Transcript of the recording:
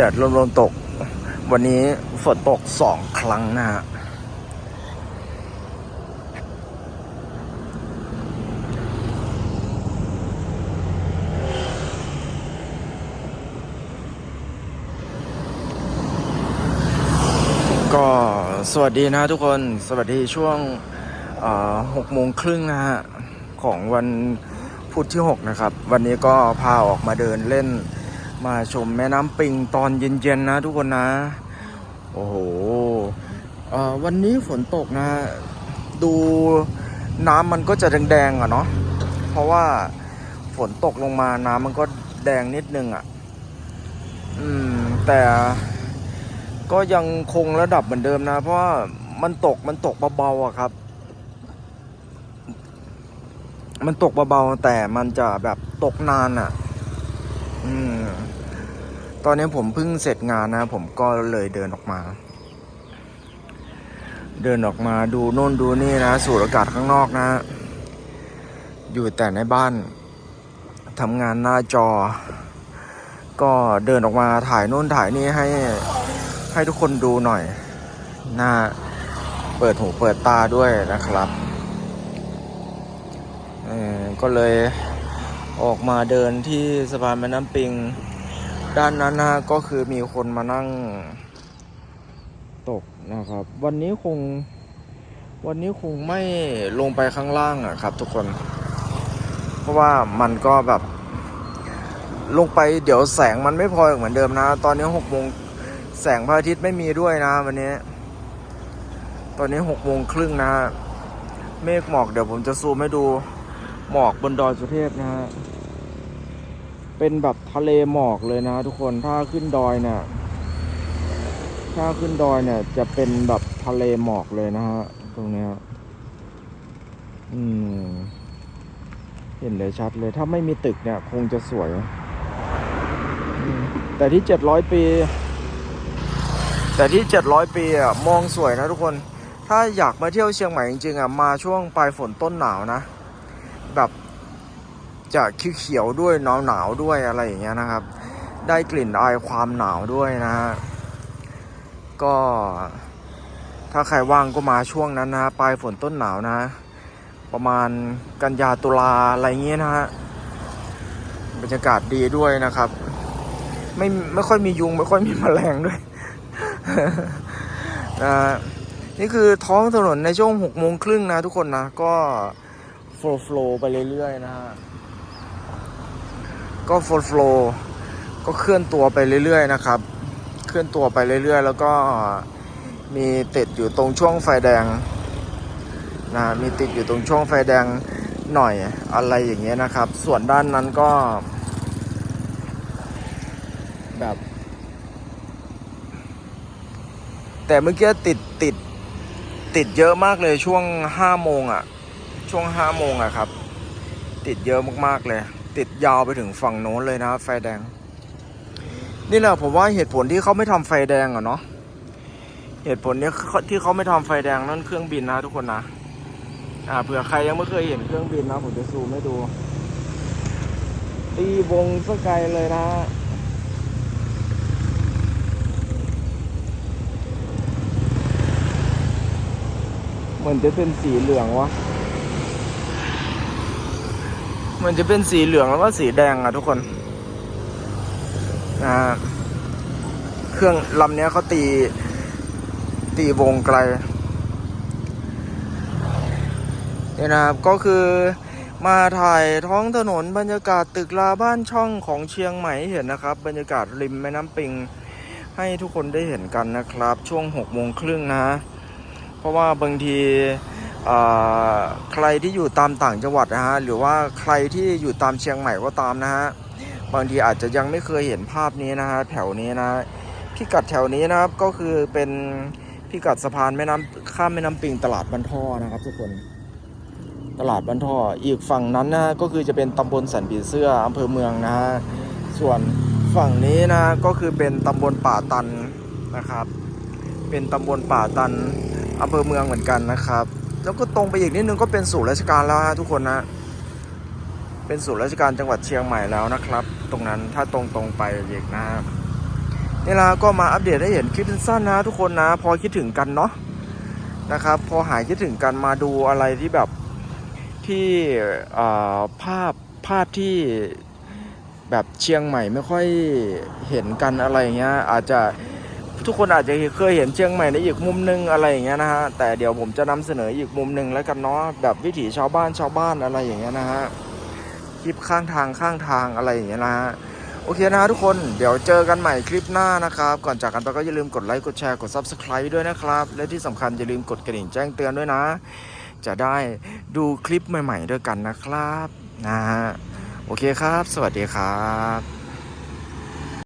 แดดลมๆตก วันนี้ฝนตกสองครั้งนะฮะก็สวัสดีนะทุกคนสวัสดีช่วงหกโมงครึ่งนะฮะ ของวันพุธที่ 6 นะครับ วันนี้ก็พาออกมาเดินเล่น มาชมแม่น้ำปิงตอนเย็นๆนะทุกคนนะ โอ้โหวันนี้ฝนตกนะ ดูน้ำมันก็จะแดงๆอะเนาะเพราะว่าฝนตกลงมาน้ำมันก็แดงนิดนึงอะ อืม แต่ก็ยังคงระดับเหมือนเดิมนะ เพราะว่ามันตกมันตกเบาๆอะครับ มันตกเบาๆแต่มันจะแบบตกนานอะ อืมตอนนี้ผมเพิ่งเสร็จงานนะ ผมก็เลยเดินออกมา เดินออกมาดูโน่นดูนี่นะ สูดอากาศข้างนอกนะ อยู่แต่ในบ้านทำงานหน้าจอ ก็เดินออกมาถ่ายโน่นถ่ายนี่ให้ให้ทุกคนดูหน่อยหน้าเปิดหูเปิดตาด้วยนะครับ เออก็เลย ออกมาเดินที่สะพานแม่น้ำปิง ด้านนั้นนะก็คือมีคนมานั่งตกนะครับ วันนี้คงวันนี้คงไม่ลงไปข้างล่างอะครับ ทุกคน เพราะว่ามันก็แบบ ลงไปเดี๋ยวแสงมันไม่พอเหมือนเดิมนะ ตอนนี้หกโมงแสงพระอาทิตย์ไม่มีด้วยนะวันนี้ ตอนนี้หกโมงครึ่งนะ เมฆหมอกเดี๋ยวผมจะซูมให้ดูหมอกบนดอยสุเทพนะฮะ เป็นแบบทะเลหมอกเลยนะทุกคนถ้าขึ้นดอยเนี่ยถ้าขึ้นดอยเนี่ย จะเป็นแบบทะเลหมอกเลยนะฮะตรงเนี้ยอืม เห็นเลยชัดเลย ถ้าไม่มีตึกเนี่ย คงจะสวย แต่ที่เจ็ดร้อยปี แต่ที่เจ็ดร้อยปีอะมองสวยนะทุกคน ถ้าอยากมาเที่ยวเชียงใหม่จริงๆอะมาช่วงปลายฝนต้นหนาวนะ แบบ จะเขียวๆด้วยหนาวหนาวด้วยอะไรอย่างเงี้ยนะครับ ได้กลิ่นอายความหนาวด้วยนะฮะก็ถ้าใครว่างก็มาช่วงนั้นนะปลายฝนต้นหนาวนะ ประมาณกันยาตุลาอะไรเงี้ยนะฮะบรรยากาศดีด้วยนะครับ ไม่ไม่ค่อยมียุงไม่ค่อยมีแมลงด้วยนะนี่คือท้องถนนในช่วงหกโมงครึ่งนะทุกคนนะ ก็โฟล์ฟลไปเรื่อยๆนะฮะ ก็โฟล์ฟลก็เคลื่อนตัวไปเรื่อยๆนะครับ เคลื่อนตัวไปเรื่อยๆ แล้วก็มีติดอยู่ตรงช่วงไฟแดงนะมีติดอยู่ตรงช่วงไฟแดงหน่อยอะไรอย่างเงี้ยนะครับ ส่วนด้านนั้นก็ แบบ แต่เมื่อกี้ติดติดติดเยอะมากเลยช่วงห้าโมงอะ่ะ ช่วงห้าโมงอะครับ ติดเยอะมากๆเลย ติดยาวไปถึงฝั่งโน้นเลยนะไฟแดง นี่แหละผมว่าเหตุผลที่เขาไม่ทำไฟแดงอะเนาะเหตุผลเนี้ยที่เขาไม่ทำไฟแดงนั่นเครื่องบินนะทุกคนนะอ่าเผื่อใครยังไม่เคยเห็นเครื่องบินนะผมจะซูมให้ดูตีวงสกไกลเลยนะเหมือนจะเป็นสีเหลืองวะ มือนจะเป็นสีเหลืองแล้วก็สีแดงอะทุกคนนะเครื่องลำเนี้ยเขาตี ตีวงไกลเนี่ยนะครับก็คือมาถ่ายท้องถนนบรรยากาศตึกราบ้านช่องของเชียงใหม่ให้เห็นนะครับ บรรยากาศริมแม่น้ำปิงให้ทุกคนได้เห็นกันนะครับ ช่วง6กโมงครึ่งนะ เพราะว่าบางที ใครที่อยู่ตามต่างจังหวัดนะฮะหรือว่าใครที่อยู่ตามเชียงใหม่ก็ตามนะฮะบางทีอาจจะยังไม่เคยเห็นภาพนี้นะฮะแถวนี้นะพิกัดแถวนี้นะครับก็คือเป็นพิกัดสะพานแม่น้ำข้ามแม่น้ำปิงตลาดบันท่อนะครับ ทุกคนตลาดบ้านท่ออีกฝั่งนั้นนะก็คือจะเป็นตำบลสันผีเสื้ออำเภอเมืองนะฮะส่วนฝั่งนี้นะก็คือเป็นตำบลป่าตันนะครับ เป็นตำบลป่าตันอำเภอเมืองเหมือนกันนะครับ แล้วก็ตรงไปอีกนิดนึงก็เป็นศูนย์ราชการแล้วฮะทุกคนนะเป็นศูนย์ราชการจังหวัดเชียงใหม่แล้วนะครับ ตรงนั้นถ้าตรงตรงไปอีกนะครับนี่ละก็มาอัปเดตให้เห็นคลิปสั้นๆนะ ทุกคนนะ พอคิดถึงกันเนาะนะครับ พอหายคิดถึงกันมาดูอะไรที่แบบที่ภาพภาพที่แบบเชียงใหม่ไม่ค่อยเห็นกันอะไรเงี้ยอาจจะ ทุกคนอาจจะเคยเห็นเชียงใหม่ในอีกมุมนึงอะไรอย่างเงี้ยนะฮะแต่เดี๋ยวผมจะนำเสนออีกมุมหนึ่งแล้วกันเนาะแบบวิถีชาวบ้านชาวบ้านอะไรอย่างเงี้ยนะฮะคลิปข้างทางข้างทางอะไรอย่างเงี้ยนะฮะโอเคนะทุกคนเดี๋ยวเจอกันใหม่คลิปหน้านะครับ ก่อนจากกันไปก็อย่าลืมกดไลค์กดแชร์กด Subscribe ด้วยนะครับ และที่สำคัญอย่าลืมกดกระดิ่งแจ้งเตือนด้วยนะ จะได้ดูคลิปใหม่ ๆ ด้วยกันนะครับนะฮะโอเคครับ สวัสดีครับ